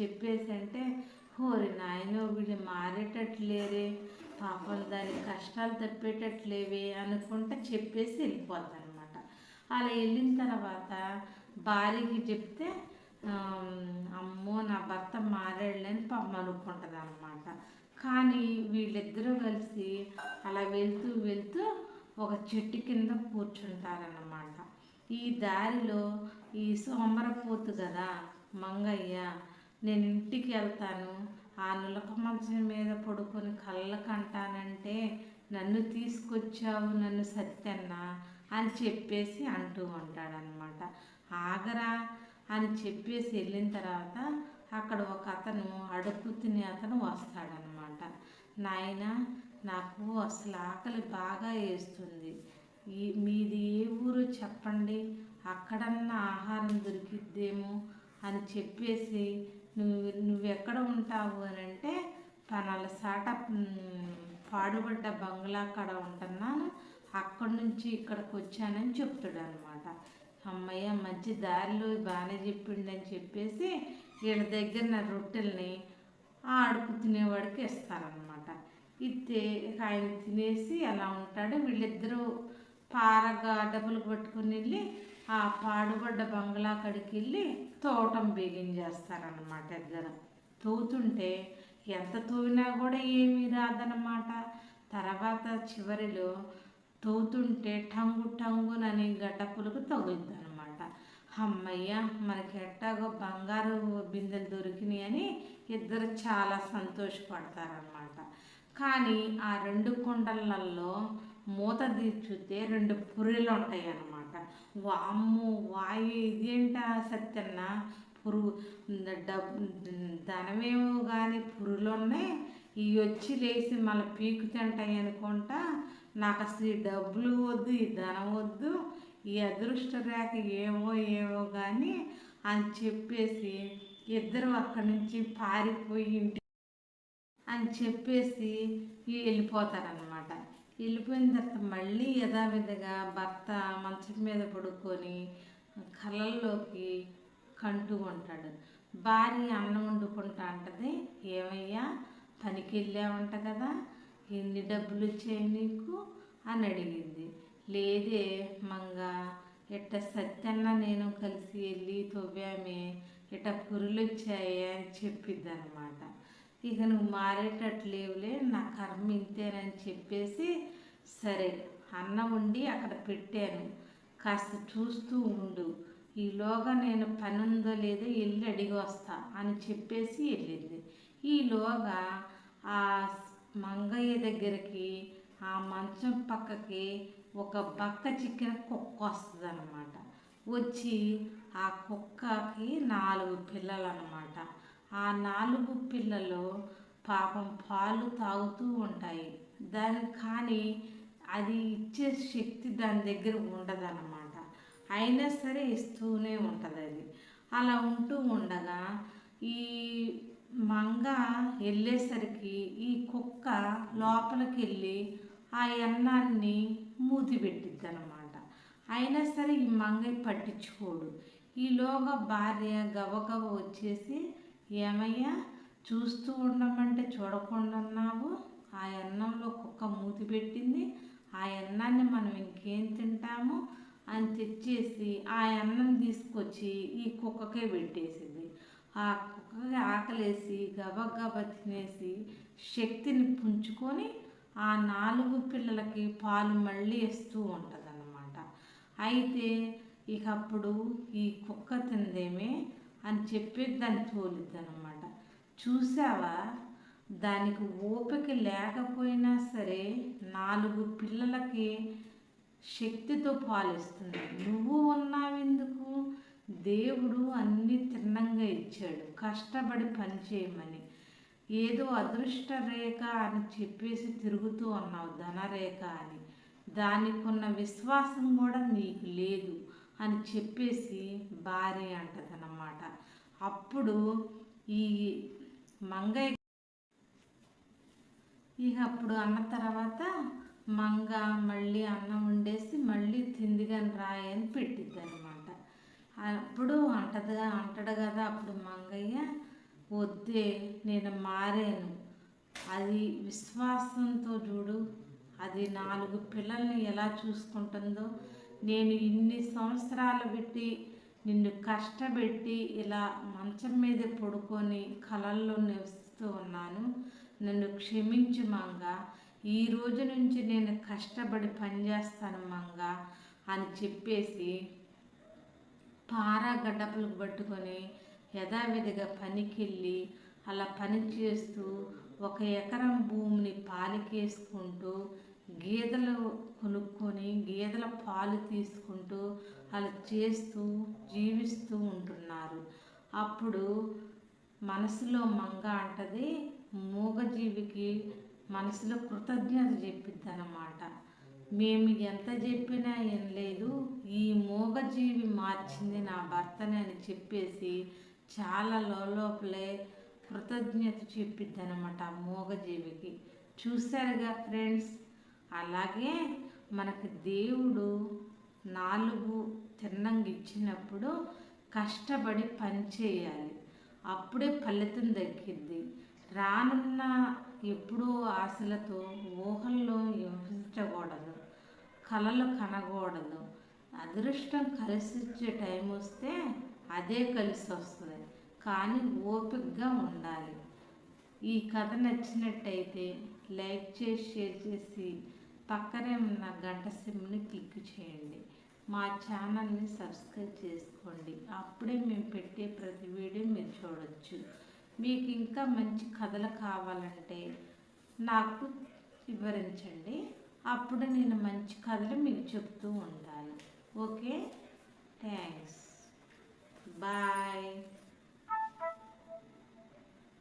చెప్పేసి అంటే హోరి నాయనో వీళ్ళు మారేటట్లేరే పాపం దాని కష్టాలు తప్పేటట్లేవే అనుకుంటే చెప్పేసి వెళ్ళిపోద్ది అనమాట అలా వెళ్ళిన తర్వాత భార్యకి చెప్తే అమ్మో నా భర్త మారాడులని పాపం అనుకుంటుంది అనమాట కానీ వీళ్ళిద్దరూ కలిసి అలా వెళ్తూ వెళ్తూ ఒక చెట్టు కింద కూర్చుంటారన్నమాట. ఈ దారిలో ఈ సోమరపోతు కదా మంగయ్య నేను ఇంటికి వెళ్తాను. ఆ నులక మంచం మీద పడుకొని కళ్ళకంటానంటే నన్ను తీసుకొచ్చావు నన్ను సత్యన్నా అని చెప్పేసి అంటూ ఉంటాడనమాట ఆగరా అని చెప్పేసి వెళ్ళిన తర్వాత అక్కడ ఒక అతను అడుగు తినే అతను వస్తాడనమాట నాయన నాకు అసలు ఆకలి బాగా వేస్తుంది. ఈ మీది ఏ ఊరు చెప్పండి? అక్కడన్నా ఆహారం దొరికిద్దేమో అని చెప్పేసి నువ్వు నువ్వెక్కడ ఉంటావు అని అంటే పనాల సాట పాడుబడ్డ బంగ్లా కాడ ఉంటున్నాను. అక్కడి నుంచి ఇక్కడికి వచ్చానని చెప్తాడు అనమాట అమ్మయ్య మంచి దారిలో బాగానే చెప్పిండని చెప్పేసి వీళ్ళ దగ్గర నా రొట్టెల్ని ఆడుకు తినేవాడికి ఇస్తారనమాట ఇస్తే ఆయన తినేసి అలా ఉంటాడు. వీళ్ళిద్దరూ పారగా డబ్బులు పట్టుకుని వెళ్ళి ఆ పాడుబడ్డ బంగ్లా కడికి వెళ్ళి తోటం బిగించేస్తారనమాట ఇద్దరు. తవ్వుతుంటే ఎంత తవ్వినా కూడా ఏమీ రాదనమాట తర్వాత చివరిలో తవ్వుతుంటే టంగు టంగునని గడ్డపులకు తగులుద్ది అనమాట అమ్మయ్య మనకి ఎట్టాగో బంగారు బిందెలు దొరికినాయి అని ఇద్దరు చాలా సంతోషపడతారనమాట కానీ ఆ రెండు కుండలలో మూత తీర్చుతే రెండు పుర్రెలు ఉంటాయి అన్నమాట వామ్ము వాయు ఇదేంటా సత్యన్న? పురుగు డబ్బు ధనమేమో కానీ పురులు ఉన్నాయి ఇవి వచ్చి లేచి మళ్ళీ పీకు తింటాయి అనుకుంటా. నాకు అసలు ఈ డబ్బులు వద్దు ఈ ధనం వద్దు ఈ అదృష్ట రేఖ ఏమో ఏమో కానీ అని చెప్పేసి ఇద్దరు అక్కడి నుంచి పారిపోయి ఇంటి అని చెప్పేసి వెళ్ళిపోతారనమాట వెళ్ళిపోయిన తర్వాత మళ్ళీ యథావిధిగా భర్త మంచం మీద పడుకొని కళ్ళల్లోకి కంటూ ఉంటాడు. భార్య అన్నం వండుకుంటా అంటది ఏమయ్యా పనికి వెళ్ళావంట కదా ఎన్ని డబ్బులు వచ్చాయి నీకు? అని అడిగింది. లేదే మంగ ఇట్ట సత్యన్న నేను కలిసి వెళ్ళి తవ్వామే ఇట్ట పురులు వచ్చాయి అని చెప్పిద్ది అనమాట ఇక నువ్వు మారేటట్లేవులే నా కర్మ ఇంతేనని చెప్పేసి సరే అన్నం వండి అక్కడ పెట్టాను. కాస్త చూస్తూ ఉండు. ఈలోగా నేను పని ఉందో లేదో వెళ్ళి అడిగి వస్తా అని చెప్పేసి వెళ్ళింది. ఈలోగా ఆ మంగయ్య దగ్గరికి ఆ మంచం పక్కకి ఒక బక్క చిక్కిన కుక్క వస్తుంది అనమాట వచ్చి ఆ కుక్కకి నాలుగు పిల్లలు అనమాట ఆ నాలుగు పిల్లలు పాపం పాలు తాగుతూ ఉంటాయి. దాని కానీ అది ఇచ్చే శక్తి దాని దగ్గర ఉండదన్నమాట. అయినా సరే ఇస్తూనే ఉంటుంది అది. అలా ఉంటూ ఉండగా ఈ మంగ వెళ్ళేసరికి ఈ కుక్క లోపలికి వెళ్ళి ఆ అన్నాన్ని మూతి పెట్టిద్ది అనమాట అయినా సరే ఈ మంగయ్య పట్టించుకోడు. ఈలోగా భార్య గబగబ వచ్చేసి ఏమయ్యా? చూస్తూ ఉండమంటే చూడకుండా ఉన్నావు ఆ అన్నంలో కుక్క మూతి పెట్టింది. ఆ అన్నాన్ని మనం ఇంకేం తింటాము? అని తెచ్చేసి ఆ అన్నం తీసుకొచ్చి ఈ కుక్కకే పెట్టేసింది. ఆ కుక్కకి ఆకలేసి గబగబ తినేసి శక్తిని పుంజుకొని ఆ నాలుగు పిల్లలకి పాలు మళ్ళీ ఇస్తూ ఉంటుంది అయితే ఇక అప్పుడు ఈ కుక్క తిందేమే? అని చెప్పేది దాన్ని తోలిద్దనమాట. చూసావా? దానికి ఓపిక లేకపోయినా సరే నాలుగు పిల్లలకి శక్తితో పాలిస్తుంది. నువ్వు ఉన్నావెందుకు? దేవుడు అన్ని తిన్నంగా ఇచ్చాడు. కష్టపడి పని చేయమని. ఏదో అదృష్ట రేఖ అని చెప్పేసి తిరుగుతూ ఉన్నావు ధనరేఖ అని. దానికి ఉన్న విశ్వాసం కూడా నీకు లేదు. అని చెప్పేసి భార్య అంటదన్నమాట. అప్పుడు ఈ మంగయ్య ఇక అప్పుడు అన్న తర్వాత మంగ మళ్ళీ అన్నం వండేసి మళ్ళీ తిందిగాని రాయని పెట్టిద్ది అనమాట అప్పుడు అంటదిగా అంటాడు కదా అప్పుడు మంగయ్య వద్దే నేను మారాను. అది విశ్వాసంతో చూడు అది నాలుగు పిల్లల్ని ఎలా చూసుకుంటుందో నేను ఇన్ని సంవత్సరాలు పెట్టి నిన్ను కష్టపెట్టి ఇలా మంచం మీద పడుకొని కలల్లో నివసిస్తూ ఉన్నాను. నన్ను క్షమించు మంగ. ఈ రోజు నుంచి నేను కష్టపడి పనిచేస్తాను మంగ అని చెప్పేసి పారా గడ్డపలకు పట్టుకొని యథావిధిగా పనికెళ్ళి అలా పని చేస్తూ ఒక ఎకరం భూమిని పాలికేసుకుంటూ గేదెలు కొనుక్కొని గేదెల పాలు తీసుకుంటూ అలా చేస్తూ జీవిస్తూ ఉంటున్నారు. అప్పుడు మనసులో మంగ అంటది మూగజీవికి మనసులో కృతజ్ఞత చెప్పిద్ది అనమాట మేము ఎంత చెప్పినా ఏం లేదు ఈ మూగజీవి మార్చింది నా భర్తని అని చెప్పేసి చాలా లోపలే కృతజ్ఞత చెప్పిద్ది అనమాట ఆ మూగజీవికి. చూశారుగా ఫ్రెండ్స్? అలాగే మనకు దేవుడు నాలుగు తిన్నంగి ఇచ్చినప్పుడు కష్టపడి పని చేయాలి. అప్పుడే ఫలితం దక్కింది రానున్న ఎప్పుడూ ఆశలతో ఊహల్లో వివరించకూడదు కలలు కనకూడదు. అదృష్టం కలిసిచ్చే టైం వస్తే అదే కలిసి వస్తుంది. కానీ ఓపికగా ఉండాలి. ఈ కథ నచ్చినట్టయితే లైక్ చేసి షేర్ చేసి పక్కనే ఉన్న గంట సిమ్ని క్లిక్ చేయండి. మా ఛానల్ని సబ్స్క్రైబ్ చేసుకోండి. అప్పుడే మేము పెట్టే ప్రతి వీడియో మీరు చూడవచ్చు మీకు ఇంకా మంచి కథలు కావాలంటే నాకు వివరించండి. అప్పుడు నేను మంచి కథలు మీకు చెప్తూ ఉంటాను. ఓకే? థ్యాంక్స్. బాయ్.